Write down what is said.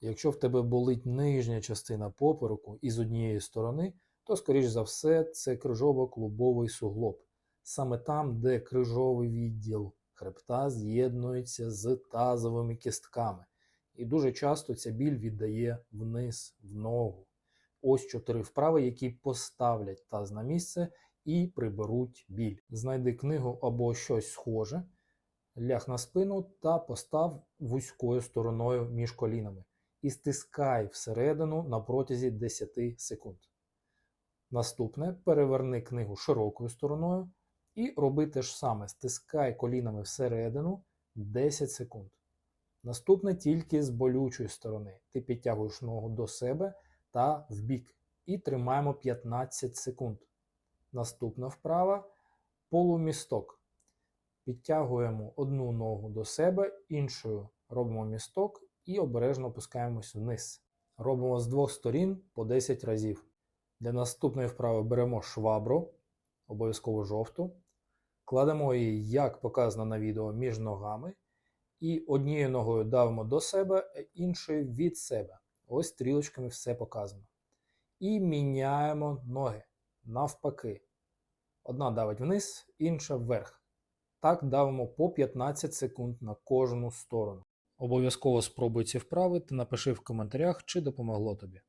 Якщо в тебе болить нижня частина попереку і з однієї сторони, то, скоріш за все, це крижово-клубовий суглоб. Саме там, де крижовий відділ хребта з'єднується з тазовими кістками. І дуже часто ця біль віддає вниз, в ногу. Ось чотири вправи, які поставлять таз на місце і приберуть біль. Знайди книгу або щось схоже, ляг на спину та постав вузькою стороною між колінами і стискай всередину на протязі 10 секунд. Наступне переверни книгу широкою стороною і роби те ж саме: стискай колінами всередину 10 секунд. Наступне тільки з болючої сторони. Ти підтягуєш ногу до себе та вбік і тримаємо 15 секунд. Наступна вправа полумісток. Підтягуємо одну ногу до себе, іншою робимо місток і обережно опускаємось вниз. Робимо з двох сторін по 10 разів. Для наступної вправи беремо швабру, обов'язково жовту, кладемо її, як показано на відео, між ногами, і однією ногою давимо до себе, іншою від себе. Ось стрілочками все показано. І міняємо ноги навпаки. Одна давить вниз, інша вверх. Так давимо по 15 секунд на кожну сторону. Обов'язково спробуй ці вправи та напиши в коментарях, чи допомогло тобі.